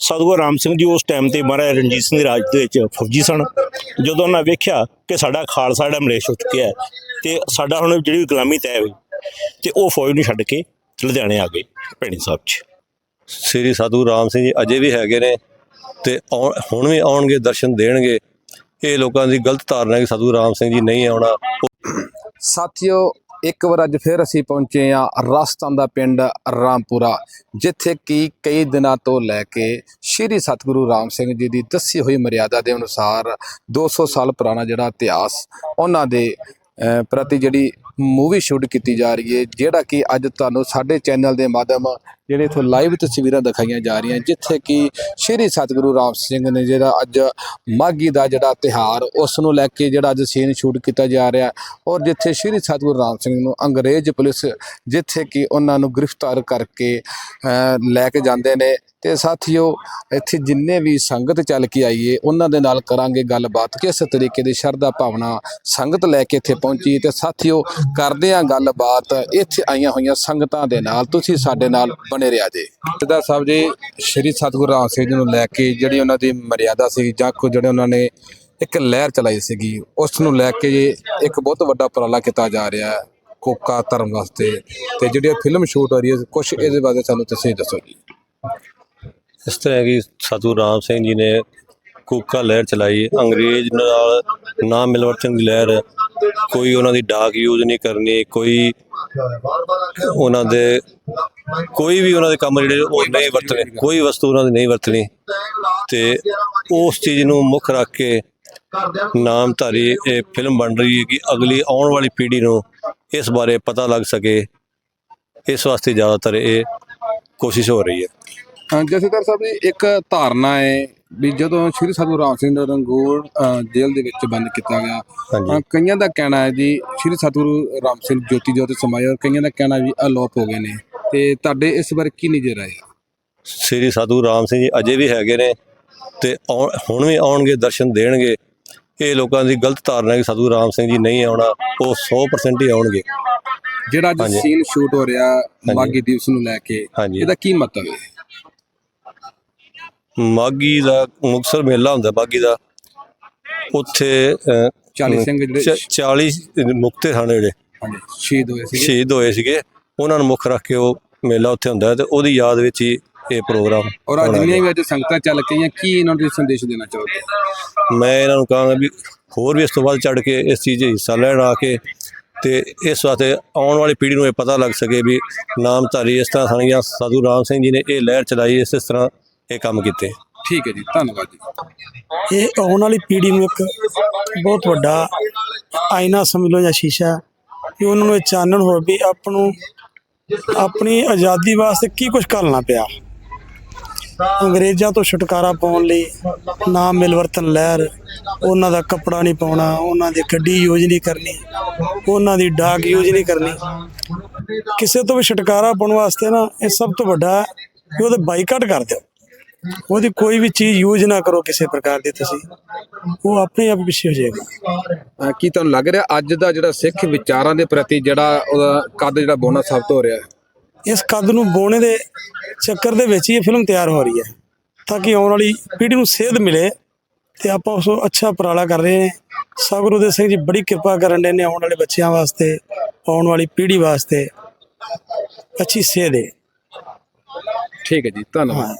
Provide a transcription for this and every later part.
ਸਤਿਗੁਰੂ ਰਾਮ ਸਿੰਘ ਜੀ ਉਸ ਟਾਈਮ ਤੇ ਮਹਾਰਾਜਾ ਰਣਜੀਤ ਸਿੰਘ ਦੇ ਰਾਜ ਦੇ ਵਿੱਚ ਫੌਜੀ ਸਨ। ਜਦੋਂ ਉਹਨਾਂ ਵੇਖਿਆ ਕਿ ਸਾਡਾ ਖਾਲਸਾ ਜਿਹੜਾ ਮਲੇਸ਼ ਹੋ ਚੁੱਕਿਆ ਹੈ ਤੇ ਸਾਡਾ ਹੁਣ ਜਿਹੜੀ ਗੁਲਾਮੀ ਤੈਅ ਹੋਈ ਤੇ ਉਹ ਫੌਜ ਨੂੰ ਛੱਡ ਕੇ ਲੁਧਿਆਣੇ ਆ ਗਏ ਭੈਣੀ ਸਾਹਿਬ 'ਚ ਸ੍ਰੀ ਸਾਧੂ ਰਾਮ ਸਿੰਘ ਜੀ ਅਜੇ ਵੀ ਹੈਗੇ ਨੇ ਤੇ ਆਉਣ- ਹੁਣ ਵੀ ਆਉਣਗੇ ਦਰਸ਼ਨ ਦੇਣਗੇ। ਇਹ ਲੋਕਾਂ ਦੀ ਗਲਤ ਧਾਰਨਾ ਹੈ ਕਿ ਸਾਧੂ ਰਾਮ ਸਿੰਘ ਜੀ ਨਹੀਂ ਆਉਣਾ। ਸਾਥੀਓ ਇੱਕ ਵਾਰ ਅੱਜ ਫਿਰ ਅਸੀਂ ਪਹੁੰਚੇ ਆ ਰਾਜਸਥਾਨ ਦਾ ਪਿੰਡ ਰਾਮਪੁਰਾ, ਜਿੱਥੇ ਕਿ ਕਈ ਦਿਨਾਂ ਤੋਂ ਲੈ ਕੇ ਸ਼੍ਰੀ ਸਤਿਗੁਰੂ ਰਾਮ ਸਿੰਘ ਜੀ ਦੀ ਦੱਸੀ ਹੋਈ ਮਰਿਆਦਾ ਦੇ ਅਨੁਸਾਰ 200 ਸਾਲ ਪੁਰਾਣਾ ਜਿਹੜਾ ਇਤਿਹਾਸ, ਉਹਨਾਂ ਦੇ ਪ੍ਰਤੀ ਜਿਹੜੀ ਮੂਵੀ ਸ਼ੂਟ ਕੀਤੀ ਜਾ ਰਹੀ ਹੈ, ਜਿਹੜਾ ਕਿ ਅੱਜ ਤੁਹਾਨੂੰ ਸਾਡੇ ਚੈਨਲ ਦੇ ਮਾਧਿਅਮ ਜਿਹੜੇ ਇਥੋਂ ਲਾਈਵ ਤਸਵੀਰਾਂ ਦਿਖਾਈਆਂ ਜਾ ਰਹੀਆਂ, ਜਿੱਥੇ ਕਿ ਸ਼੍ਰੀ ਸਤਿਗੁਰੂ ਰਾਮ ਸਿੰਘ ਨੇ ਜਿਹੜਾ ਅੱਜ ਮਾਗੀ ਦਾ ਜਿਹੜਾ ਤਿਹਾਰ ਉਸ ਨੂੰ ਲੈ ਕੇ ਜਿਹੜਾ ਅੱਜ ਸੀਨ ਸ਼ੂਟ ਕੀਤਾ ਜਾ ਰਿਹਾ। ਔਰ ਜਿੱਥੇ ਸ਼੍ਰੀ ਸਤਿਗੁਰੂ ਰਾਮ ਸਿੰਘ ਨੂੰ ਅੰਗਰੇਜ਼ ਪੁਲਿਸ, ਜਿੱਥੇ ਕਿ ਉਹਨਾਂ ਨੂੰ ਗ੍ਰਿਫਤਾਰ ਕਰਕੇ ਲੈ ਕੇ ਜਾਂਦੇ ਨੇ। ਤੇ ਸਾਥੀਓ, ਇੱਥੇ ਜਿੰਨੇ ਵੀ ਸੰਗਤ ਚੱਲ ਕੇ ਆਈਏ, ਉਹਨਾਂ ਦੇ ਨਾਲ ਕਰਾਂਗੇ ਗੱਲਬਾਤ, ਕਿਸ ਤਰੀਕੇ ਦੀ ਸ਼ਰਧਾ ਭਾਵਨਾ ਸੰਗਤ ਲੈ ਕੇ ਇੱਥੇ ਪਹੁੰਚੀ। ਤੇ ਸਾਥੀਓ, ਕਰਦੇ ਆ ਗੱਲਬਾਤ, ਇੱਥੇ ਆਈਆਂ ਹੋਈਆਂ ਸੰਗਤਾਂ ਦੇ ਨਾਲ, ਤੁਸੀਂ ਸਾਡੇ ਨਾਲ ਬਣੇ ਰਿਹਾ ਜੇ। ਸਰਦਾਰ ਸਾਹਿਬ ਜੀ ਸ਼੍ਰੀ ਸਤਿਗੁਰੂ ਰਾਮ ਸਿੰਘ ਜੀ ਨੂੰ ਲੈ ਕੇ ਜਿਹੜੀ ਉਹਨਾਂ ਦੀ ਮਰਿਆਦਾ ਸੀ ਜਾਂ ਕੋ ਜਿਹੜੇ ਉਹਨਾਂ ਨੇ ਇੱਕ ਲਹਿਰ ਚਲਾਈ ਸੀਗੀ ਉਸ ਨੂੰ ਲੈ ਕੇ ਇੱਕ ਬਹੁਤ ਵੱਡਾ ਉਪਰਾਲਾ ਕੀਤਾ ਜਾ ਰਿਹਾ ਹੈ ਕੋਕਾ ਧਰਮ ਵਾਸਤੇ ਤੇ ਜਿਹੜੀ ਫਿਲਮ ਸ਼ੂਟ ਹੋ ਰਹੀ ਹੈ ਕੁਝ ਇਹਦੇ ਬਾਰੇ ਸਾਨੂੰ ਤੁਸੀਂ ਦੱਸੋ ਜੀ। ਇਸ ਤਰ੍ਹਾਂ ਕਿ ਸਾਧੂ ਰਾਮ ਸਿੰਘ ਜੀ ਨੇ ਕੂਕਾ ਲਹਿਰ ਚਲਾਈ ਅੰਗਰੇਜ਼ ਨਾਲ ਨਾ ਮਿਲਵਰਤਨ ਦੀ ਲਹਿਰ ਕੋਈ ਉਹਨਾਂ ਦੀ ਡਾਕ ਯੂਜ਼ ਨਹੀਂ ਕਰਨੀ ਕੋਈ ਉਹਨਾਂ ਦੇ ਕੋਈ ਵੀ ਉਹਨਾਂ ਦੇ ਕੰਮ ਜਿਹੜੇ ਉਹ ਨਹੀਂ ਵਰਤਣੇ ਕੋਈ ਵਸਤੂ ਉਹਨਾਂ ਦੀ ਨਹੀਂ ਵਰਤਣੀ। ਤੇ ਉਸ ਚੀਜ਼ ਨੂੰ ਮੁੱਖ ਰੱਖ ਕੇ ਨਾਮਧਾਰੀ ਇਹ ਫਿਲਮ ਬਣ ਰਹੀ ਹੈ ਕਿ ਅਗਲੀ ਆਉਣ ਵਾਲੀ ਪੀੜ੍ਹੀ ਨੂੰ ਇਸ ਬਾਰੇ ਪਤਾ ਲੱਗ ਸਕੇ। ਇਸ ਵਾਸਤੇ ਜ਼ਿਆਦਾਤਰ ਇਹ ਕੋਸ਼ਿਸ਼ ਹੋ ਰਹੀ ਹੈ। ਹਾਂ, ਜਥੇਦਾਰ ਸਾਹਿਬ ਜੀ ਇੱਕ ਧਾਰਨਾ ਹੈ ਵੀ ਜਦੋਂ ਸ਼੍ਰੀ ਸਤਿਗੁਰੂ ਰਾਮ ਸਿੰਘ ਅ, ਜੇਲ੍ਹ ਦੇ ਵਿੱਚ ਬੰਦ ਕੀਤਾ ਗਿਆ ਅ, ਕਈਆਂ ਦਾ ਕਹਿਣਾ ਹੈ ਜੀ ਸ਼੍ਰੀ ਸਤਿਗੁਰੂ ਰਾਮ ਸਿੰਘ ਜੋਤੀ ਜੋਤ ਸਮਾਏ ਔਰ ਕਈਆਂ ਦਾ ਕਹਿਣਾ ਵੀ ਅਲੋਪ ਹੋ ਗਏ ਨੇ। ਤੇ ਤੁਹਾਡੇ ਇਸ ਬਾਰੇ ਕੀ ਨਜ਼ਰ ਆਇਆ ਸ੍ਰੀ ਸਾਧੂ ਰਾਮ ਸਿੰਘ ਜੀ ਅਜੇ ਵੀ ਹੈਗੇ ਨੇ ਤੇ ਆਉਣ- ਹੁਣ ਵੀ ਆਉਣਗੇ ਦਰਸ਼ਨ ਦੇਣਗੇ। ਇਹ ਲੋਕਾਂ ਦੀ ਗਲਤ ਧਾਰਨਾ ਹੈ ਕਿ ਸਾਧੂ ਰਾਮ ਸਿੰਘ ਜੀ ਨਹੀਂ ਆਉਣਾ ਉਹ 100% ਹੀ ਆਉਣਗੇ। ਜਿਹੜਾ ਅੱਜ ਹਾਂਜੀ। ਸੀਨ ਸ਼ੂਟ ਹੋ ਰਿਹਾ ਮਾਗੀ ਦਿਵਸ ਨੂੰ ਲੈ ਕੇ ਹਾਂਜੀ। ਇਹਦਾ ਕੀ ਮਤਲਬ ਹੈ? ਮਾਗੀ ਦਾ ਮੁਕਤਸਰ ਮੇਲਾ ਹੁੰਦਾ ਮਾਗੀ ਦਾ। ਉੱਥੇ ਅਹ, 40 ਸਿੰਘ ਜਿਹੜੇ ਚ- 40 ਮੁਕਤੇ ਹਨ ਜਿਹੜੇ। ਸ਼ਹੀਦ ਹੋਏ ਸੀਗੇ। ਸ਼ਹੀਦ ਹੋਏ ਸੀਗੇ। ਉਹਨਾਂ ਨੂੰ ਮੁੱਖ ਰੱਖ ਕੇ ਉਹ ਮੇਲਾ ਉੱਥੇ ਹੁੰਦਾ ਤੇ ਉਹਦੀ ਯਾਦ ਵਿੱਚ ਹੀ ਇਹ ਪ੍ਰੋਗਰਾਮ ਔਰ ਅੱਜ ਜਿੰਨੀਆਂ ਵੀ ਅੱਜ ਸੰਗਤਾਂ ਚੱਲ ਕੇ ਆਈਆਂ ਕੀ ਇਹਨਾਂ ਨੂੰ ਸੰਦੇਸ਼ ਦੇਣਾ ਚਾਹੋਗੇ? ਮੈਂ ਇਹਨਾਂ ਨੂੰ ਕਹਾਂਗਾ ਵੀ ਹੋਰ ਵੀ ਇਸ ਤੋਂ ਵੱਧ ਚੜ ਕੇ ਇਸ ਚੀਜ਼ 'ਚ ਹਿੱਸਾ ਲੈਣ ਆ ਕੇ ਤੇ ਇਸ ਵਾਸਤੇ ਆਉਣ ਵਾਲੀ ਪੀੜ੍ਹੀ ਨੂੰ ਇਹ ਪਤਾ ਲੱਗ ਸਕੇ ਵੀ ਨਾਮਧਾਰੀ ਇਸ ਤਰ੍ਹਾਂ ਸਨ ਜਾਂ ਸਾਧੂ ਰਾਮ ਸਿੰਘ ਜੀ ਨੇ ਇਹ ਲਹਿਰ ਚਲਾਈ ਇਸ ਤਰ੍ਹਾਂ ਇਹ ਕੰਮ ਕੀਤੇ। ਠੀਕ ਹੈ ਜੀ ਧੰਨਵਾਦ ਜੀ। ਇਹ ਆਉਣ ਵਾਲੀ ਪੀੜ੍ਹੀ ਨੂੰ ਇੱਕ ਬਹੁਤ ਵੱਡਾ ਆਇਨਾ ਸਮਝ ਲਓ ਜਾਂ ਸ਼ੀਸ਼ਾ ਕਿ ਉਹਨਾਂ ਨੂੰ ਇਹ ਚਾਨਣ ਹੋਵੇ ਵੀ ਆਪ ਨੂੰ ਆਪਣੀ ਆਜ਼ਾਦੀ ਵਾਸਤੇ ਕੀ ਕੁਝ ਕਰਨਾ ਪਿਆ। ਅੰਗਰੇਜ਼ਾਂ ਤੋਂ ਛੁਟਕਾਰਾ ਪਾਉਣ ਲਈ ਨਾ ਮਿਲਵਰਤਨ ਲਹਿਰ ਉਹਨਾਂ ਦਾ ਕੱਪੜਾ ਨਹੀਂ ਪਾਉਣਾ ਉਹਨਾਂ ਦੀ ਗੱਡੀ ਯੂਜ਼ ਨਹੀਂ ਕਰਨੀ ਉਹਨਾਂ ਦੀ ਡਾਕ ਯੂਜ਼ ਨਹੀਂ ਕਰਨੀ। ਕਿਸੇ ਤੋਂ ਵੀ ਛੁਟਕਾਰਾ ਪਾਉਣ ਵਾਸਤੇ ਨਾ ਇਹ ਸਭ ਤੋਂ ਵੱਡਾ ਹੈ ਕਿ ਉਹਦੇ ਬਾਈਕਾਟ ਕਰ ਦਿਓ। ਉਹਦੀ ਕੋਈ ਵੀ ਚੀਜ਼ ਯੂਜ਼ ਨਾ ਕਰੋ ਕਿਸੇ ਪ੍ਰਕਾਰ ਦੀ ਤੁਸੀਂ। ਉਹ ਆਪਣੇ ਆਪ ਪਿੱਛੇ ਹੋ ਜਾਏਗਾ। ਕੀ ਤੁਹਾਨੂੰ ਲੱਗ ਰਿਹਾ ਅੱਜ ਦਾ ਜਿਹੜਾ ਸਿੱਖ ਵਿਚਾਰਾਂ ਦੇ ਪ੍ਰਤੀ ਜਿਹੜਾ ਉਹਦਾ ਕੱਦ ਜਿਹੜਾ ਬੋਨਾ ਸਾਬਤ ਹੋ ਰਿਹਾ ਇਸ ਕੱਦ ਨੂੰ ਬੋਣੇ ਦੇ ਚੱਕਰ ਦੇ ਵਿੱਚ ਹੀ ਇਹ ਫਿਲਮ ਤਿਆਰ ਹੋ ਰਹੀ ਹੈ। ਤਾਂ ਕਿ ਆਉਣ ਵਾਲੀ ਪੀੜ੍ਹੀ ਨੂੰ ਸੇਧ ਮਿਲੇ ਤੇ ਆਪਾਂ ਉਸ ਤੋਂ ਅੱਛਾ ਉਪਰਾਲਾ ਕਰ ਰਹੇ ਨੇ ਸਤਿਗੁਰੂ ਦੇ ਸਿੰਘ ਜੀ ਬੜੀ ਕਿਰਪਾ ਕਰਨ ਦੇ ਨੇ ਆਉਣ ਵਾਲੇ ਬੱਚਿਆਂ ਵਾਸਤੇ ਆਉਣ ਵਾਲੀ ਪੀੜ੍ਹੀ ਵਾਸਤੇ। ਅੱਛੀ ਸੇਧ ਹੈ। ਠੀਕ ਹੈ ਜੀ ਧੰਨਵਾਦ।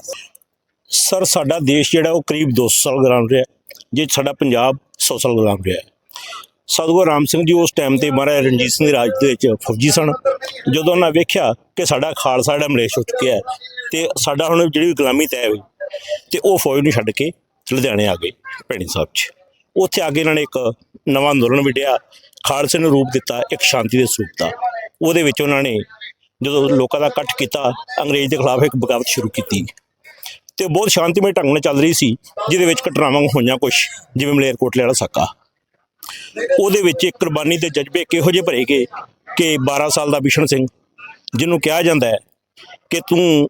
ਸਰ, ਸਾਡਾ ਦੇਸ਼ ਜਿਹੜਾ ਉਹ ਕਰੀਬ 200 ਸਾਲ ਗੁਲਾਮ ਰਿਹਾ। ਜੇ ਸਾਡਾ ਪੰਜਾਬ 100 ਸਾਲ ਗੁਲਾਮ ਰਿਹਾ ਸਤਿਗੁਰੂ ਰਾਮ ਸਿੰਘ ਜੀ ਉਸ ਟਾਈਮ ਤੇ ਮਹਾਰਾਜਾ ਰਣਜੀਤ ਸਿੰਘ ਦੇ ਰਾਜ ਦੇ ਵਿੱਚ ਫੌਜੀ ਸਨ। ਜਦੋਂ ਉਹਨਾਂ ਵੇਖਿਆ ਕਿ ਸਾਡਾ ਖਾਲਸਾ ਜਿਹੜਾ ਮਲੇਸ਼ ਹੋ ਚੁੱਕਿਆ ਹੈ ਤੇ ਸਾਡਾ ਹੁਣ ਜਿਹੜੀ ਗੁਲਾਮੀ ਤੈਅ ਹੋਈ ਤੇ ਉਹ ਫੌਜ ਨੂੰ ਛੱਡ ਕੇ ਲੁਧਿਆਣੇ ਆ ਗਏ ਭੈਣੀ ਸਾਹਿਬ 'ਚ ਉੱਥੇ ਆ ਕੇ ਇਹਨਾਂ ਨੇ ਇੱਕ ਨਵਾਂ ਅੰਦੋਲਨ ਵਿੱਢਿਆ, ਖਾਲਸੇ ਨੂੰ ਰੂਪ ਦਿੱਤਾ, ਇੱਕ ਸ਼ਾਂਤੀ ਦੇ ਸਰੂਪ ਦਾ। ਉਹਦੇ ਵਿੱਚ ਉਹਨਾਂ ਨੇ ਜਦੋਂ ਲੋਕਾਂ ਦਾ ਇਕੱਠ ਕੀਤਾ, ਅੰਗਰੇਜ਼ ਦੇ ਖਿਲਾਫ ਇੱਕ ਬਗਾਵਤ ਸ਼ੁਰੂ ਕੀਤੀ। ਤੇ ਬਹੁਤ ਸ਼ਾਂਤੀਮਈ ਢੰਗ ਨਾਲ ਚੱਲ ਰਹੀ ਸੀ, ਜਿਹਦੇ ਵਿੱਚ ਘਟਨਾਵਾਂ ਹੋਈਆਂ ਕੁਝ ਜਿਵੇਂ ਮਲੇਰਕੋਟਲੇ ਵਾਲਾ ਸਾਕਾ। ਉਹਦੇ ਵਿੱਚ ਇੱਕ ਕੁਰਬਾਨੀ ਦੇ ਜਜ਼ਬੇ ਕਿਹੋ ਜਿਹੇ ਭਰੇ ਗਏ ਕਿ 12 ਸਾਲ ਦਾ ਬਿਸ਼ਨ ਸਿੰਘ, ਜਿਹਨੂੰ ਕਿਹਾ ਜਾਂਦਾ ਹੈ ਕਿ ਤੂੰ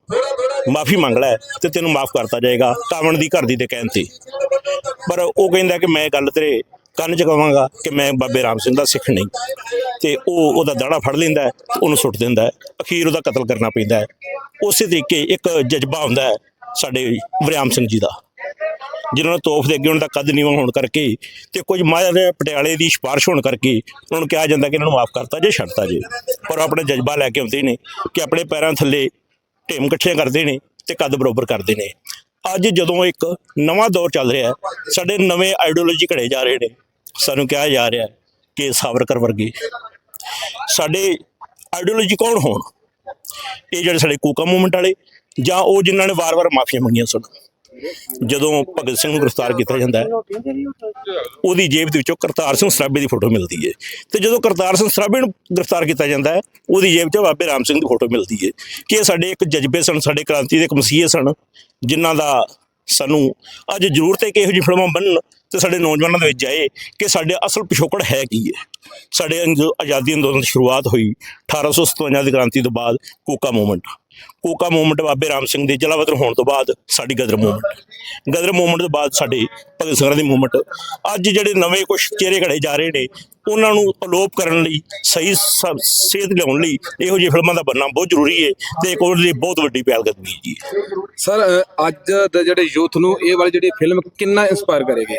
ਮਾਫੀ ਮੰਗ ਲੈ ਤੇ ਤੈਨੂੰ ਮਾਫ ਕਰਤਾ ਜਾਏਗਾ ਕਾਵਣ ਦੀ ਘਰ ਦੀ ਦੇ ਕਹਿਣ ਤੇ। ਪਰ ਉਹ ਕਹਿੰਦਾ ਕਿ ਮੈਂ ਗੱਲ ਤੇਰੇ ਕੰਨ ਚ ਕਵਾਂਗਾ ਕਿ ਮੈਂ ਬਾਬੇ ਰਾਮ ਸਿੰਘ ਦਾ ਸਿੱਖ ਨਹੀਂ। ਤੇ ਉਹ ਉਹਦਾ ਦਾੜਾ ਫੜ ਲੈਂਦਾ ਉਹਨੂੰ ਸੁੱਟ ਦਿੰਦਾ ਅਖੀਰ ਉਹਦਾ ਕਤਲ ਕਰਨਾ ਪੈਂਦਾ ਉਸੇ ਤਰੀਕੇ ਇੱਕ ਜਜ਼ਬਾ ਹੁੰਦਾ ਹੈ ਸਾਡੇ ਵਰਿਆਮ ਸਿੰਘ ਜੀ ਦਾ, ਜਿਨ੍ਹਾਂ ਨੂੰ ਤੋਪ ਦੇ ਅੱਗੇ ਉਹਨਾਂ ਦਾ ਕੱਦ ਨੀਵਾਂ ਹੋਣ ਕਰਕੇ ਤੇ ਕੁਝ ਮਾਝੇ ਪਟਿਆਲੇ ਦੀ ਸਿਫਾਰਿਸ਼ ਹੋਣ ਕਰਕੇ ਉਹਨਾਂ ਨੂੰ ਕਿਹਾ ਜਾਂਦਾ ਕਿ ਇਹਨਾਂ ਨੂੰ ਮਾਫ ਕਰਤਾ ਜੇ ਛੱਡਤਾ ਜੇ। ਪਰ ਉਹ ਆਪਣੇ ਜਜ਼ਬਾ ਲੈ ਕੇ ਆਉਂਦੇ ਨੇ ਕਿ ਆਪਣੇ ਪੈਰਾਂ ਥੱਲੇ ਢੇਮ ਇਕੱਠੀਆਂ ਕਰਦੇ ਨੇ ਤੇ ਕੱਦ ਬਰੋਬਰ ਕਰਦੇ ਨੇ। ਅੱਜ ਜਦੋਂ ਇੱਕ ਨਵਾਂ ਦੌਰ ਚੱਲ ਰਿਹਾ ਹੈ, ਸਾਡੇ ਨਵੇਂ ਆਈਡੀਓਲੋਜੀ ਘੜੇ ਜਾ ਰਹੇ ਨੇ। ਸਾਨੂੰ ਕਿਹਾ ਜਾ ਰਿਹਾ ਕਿ ਸਾਵਰਕਰ ਵਰਗੇ ਸਾਡੇ ਆਈਡੀਓਲੋਜੀ ਕੌਣ ਹੋਣ? ਇਹ ਜਿਹੜੇ ਸਾਡੇ ਕੂਕਾ ਮੂਵਮੈਂਟ ਵਾਲੇ ਜਾਂ ਉਹ ਜਿਨ੍ਹਾਂ ਨੇ ਵਾਰ-ਵਾਰ ਮਾਫੀਆਂ ਮੰਗੀਆਂ ਸਨ। ਜਦੋਂ ਭਗਤ ਸਿੰਘ ਨੂੰ ਗ੍ਰਿਫਤਾਰ ਕੀਤਾ ਜਾਂਦਾ ਹੈ, ਉਹਦੀ ਜੇਬ ਦੇ ਵਿੱਚੋਂ ਕਰਤਾਰ ਸਿੰਘ ਸਰਾਭੇ ਦੀ ਫੋਟੋ ਮਿਲਦੀ ਹੈ। ਤੇ ਜਦੋਂ ਕਰਤਾਰ ਸਿੰਘ ਸਰਾਭੇ ਨੂੰ ਗ੍ਰਿਫਤਾਰ ਕੀਤਾ ਜਾਂਦਾ ਹੈ, ਉਹਦੀ ਜੇਬ 'ਚ ਬਾਬੇ ਰਾਮ ਸਿੰਘ ਦੀ ਫੋਟੋ ਮਿਲਦੀ ਹੈ ਕਿ ਇਹ ਸਾਡੇ ਇੱਕ ਜਜ਼ਬੇ ਸਨ, ਸਾਡੇ ਕ੍ਰਾਂਤੀ ਦੇ ਇੱਕ ਮਸੀਹੇ ਸਨ, ਜਿਨ੍ਹਾਂ ਦਾ ਸਾਨੂੰ ਅੱਜ ਜ਼ਰੂਰਤ ਹੈ ਕਿ ਇਹੋ ਜਿਹੀ ਫਿਲਮਾਂ ਬਣਨ ਤੇ ਸਾਡੇ ਨੌਜਵਾਨਾਂ ਦੇ ਵਿੱਚ ਜਾਏ ਕਿ ਸਾਡੇ ਅਸਲ ਪਿਛੋਕੜ ਹੈ ਕੀ ਹੈ। ਸਾਡੇ ਅੰਜ- ਆਜ਼ਾਦੀ ਅੰਦੋਲਨ ਦੀ ਸ਼ੁਰੂਆਤ ਹੋਈ 1857 ਦੀ ਕ੍ਰਾਂਤੀ ਤੋਂ ਬਾਅਦ ਕੋਕਾ ਮੂਵਮੈਂਟ। ਕੋਕਾ ਮੂਵਮੈਂਟ ਬਾਬੇ ਰਾਮ ਸਿੰਘ ਦੇ ਜਲਾਵਤਨ ਹੋਣ ਤੋਂ ਬਾਅਦ ਸਾਡੀ ਗਦਰ ਮੂਵਮੈਂਟ ਗਦਰ ਮੂਵਮੈਂਟ ਤੋਂ ਬਾਅਦ ਸਾਡੇ ਭਗਤ ਸਿੰਘ ਦੀ ਮੂਵਮੈਂਟ ਅੱਜ ਜਿਹੜੇ ਨਵੇਂ ਕੁਝ ਚਿਹਰੇ ਘੜੇ ਜਾ ਰਹੇ ਨੇ ਉਹਨਾਂ ਨੂੰ ਅਲੋਪ ਕਰਨ ਲਈ ਸਹੀ ਸੇਧ ਲਿਆਉਣ ਲਈ ਇਹੋ ਜਿਹੀ ਫਿਲਮਾਂ ਦਾ ਬਣਨਾ ਬਹੁਤ ਜ਼ਰੂਰੀ ਹੈ ਤੇ ਇੱਕ ਉਹਦੇ ਲਈ ਬਹੁਤ ਵੱਡੀ ਪਹਿਲਕਦਮੀ ਹੈ ਜੀ। ਸਰ ਅੱਜ ਦੇ ਜਿਹੜੇ ਯੂਥ ਨੂੰ ਇਹ ਵਾਲੀ ਜਿਹੜੀ ਫਿਲਮ ਕਿੰਨਾ ਇੰਸਪਾਇਰ ਕਰੇਗੀ?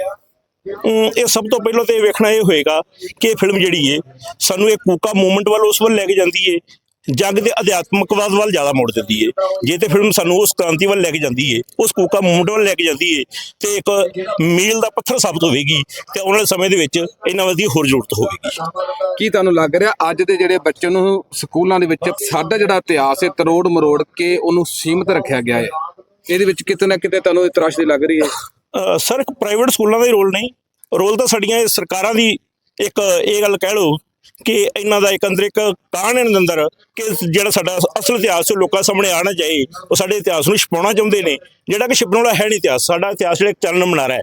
ਇਹ ਸਭ ਤੋਂ ਪਹਿਲਾਂ ਤੇ ਵੇਖਣਾ ਇਹ ਹੋਏਗਾ ਕਿ ਇਹ ਫਿਲਮ ਜਿਹੜੀ ਏ ਸਾਨੂੰ ਇਹ ਕੂਕਾ ਮੂਵਮੈਂਟ ਵੱਲ ਉਸ ਵੱਲ ਲੈ ਕੇ ਜਾਂਦੀ ਏ ਜੱਗ ਦੇ ਅਧਿਆਤਮਕਵਾਦ ਵੱਲ ਜ਼ਿਆਦਾ ਮੋੜ ਦਿੰਦੀ ਏ। ਜੇ ਤੇ ਫਿਲਮ ਸਾਨੂੰ ਉਸ ਕ੍ਰਾਂਤੀ ਵੱਲ ਲੈ ਕੇ ਜਾਂਦੀ ਏ ਉਸ ਕੂਕਾ ਮੂਵਮੈਂਟ ਵੱਲ ਲੈ ਕੇ ਜਾਂਦੀ ਏ ਤੇ ਇੱਕ ਮੀਲ ਦਾ ਪੱਥਰ ਸਾਬਤ ਹੋਵੇਗੀ ਤੇ ਆਉਣ ਵਾਲੇ ਸਮੇਂ ਦੇ ਵਿੱਚ ਇਹਨਾਂ ਦੀ ਹੋਰ ਜ਼ਰੂਰਤ ਹੋਵੇਗੀ। ਕੀ ਤੁਹਾਨੂੰ ਲੱਗ ਰਿਹਾ ਅੱਜ ਦੇ ਜਿਹੜੇ ਬੱਚੇ ਨੂੰ ਸਕੂਲਾਂ ਦੇ ਵਿੱਚ ਸਾਡਾ ਜਿਹੜਾ ਇਤਿਹਾਸ ਹੈ ਤਰੋੜ ਮਰੋੜ ਕੇ ਉਹਨੂੰ ਸੀਮਿਤ ਰੱਖਿਆ ਗਿਆ ਹੈ ਇਹਦੇ ਵਿੱਚ ਕਿਤੇ ਨਾ ਕਿਤੇ ਤੁਹਾਨੂੰ ਇਤਰਾਸ਼ਦੀ ਲੱਗ ਰਹੀ ਹੈ ਸਰ ਇੱਕ ਪ੍ਰਾਈਵੇਟ ਸਕੂਲਾਂ ਦਾ ਹੀ ਰੋਲ ਨਹੀਂ। ਰੋਲ ਤਾਂ ਸਾਡੀਆਂ ਸਰਕਾਰਾਂ ਦੀ ਇੱਕ ਇਹ ਗੱਲ ਕਹਿ ਲਓ ਕਿ ਇਹਨਾਂ ਦਾ ਇੱਕ ਅੰਦਰ ਇੱਕ ਕਾਣ ਇਹਨਾਂ ਦੇ ਅੰਦਰ ਕਿ ਜਿਹੜਾ ਸਾਡਾ ਅਸਲ ਇਤਿਹਾਸ ਉਹ ਲੋਕਾਂ ਸਾਹਮਣੇ ਆਣਾ ਚਾਹੀਏ ਉਹ ਸਾਡੇ ਇਤਿਹਾਸ ਨੂੰ ਛਪਾਉਣਾ ਚਾਹੁੰਦੇ ਨੇ। ਜਿਹੜਾ ਕਿ ਛਪਣ ਵਾਲਾ ਹੈ ਨਹੀਂ ਇਤਿਹਾਸ ਸਾਡਾ ਇਤਿਹਾਸ ਜਿਹੜਾ ਇੱਕ ਚਰਨ ਮਨਾਰਾ ਹੈ।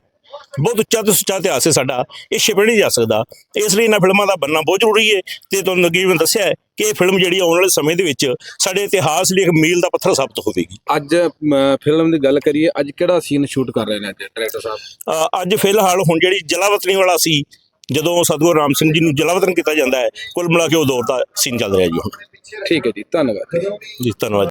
ਬਹੁਤ ਉੱਚਾ ਤੇ ਸੁੱਚਾ ਇਤਿਹਾਸ ਹੈ ਸਾਡਾ ਇਹ ਛਿਪੜ ਨਹੀਂ ਜਾ ਸਕਦਾ। ਇਸ ਲਈ ਇਹਨਾਂ ਫਿਲਮਾਂ ਦਾ ਬਣਨਾ ਬਹੁਤ ਜ਼ਰੂਰੀ ਹੈ ਤੇ ਤੁਹਾਨੂੰ ਅੱਗੇ ਵੀ ਮੈਂ ਦੱਸਿਆ ਹੈ ਕਿ ਇਹ ਫਿਲਮ ਜਿਹੜੀ ਆਉਣ ਵਾਲੇ ਸਮੇਂ ਦੇ ਵਿੱਚ ਸਾਡੇ ਇਤਿਹਾਸ ਲਈ ਇੱਕ ਮੀਲ ਦਾ ਪੱਥਰ ਸਾਬਤ ਹੋਵੇਗੀ। ਅੱਜ ਫਿਲਮ ਦੀ ਗੱਲ ਕਰੀਏ ਅੱਜ ਕਿਹੜਾ ਸੀਨ ਸ਼ੂਟ ਕਰ ਰਹੇ ਨੇ ਅੱਜ ਡਾਇਰੈਕਟਰ ਸਾਹਿਬ? ਅੱਜ ਫਿਲਹਾਲ ਹੁਣ ਜਿਹੜੀ ਜਲਾਵਤਨੀ ਵਾਲਾ ਸੀ ਜਦੋਂ ਸਤਗੁਰੂ ਰਾਮ ਸਿੰਘ ਜੀ ਨੂੰ ਜਲਾਵਤਨ ਕੀਤਾ ਜਾਂਦਾ ਹੈ ਕੁੱਲ ਮਿਲਾ ਕੇ ਉਹ ਦੌਰ ਦਾ ਸੀਨ ਚੱਲ ਰਿਹਾ ਜੀ ਹੁਣ। ਠੀਕ ਹੈ ਜੀ ਧੰਨਵਾਦ। ਜੀ ਧੰਨਵਾਦ।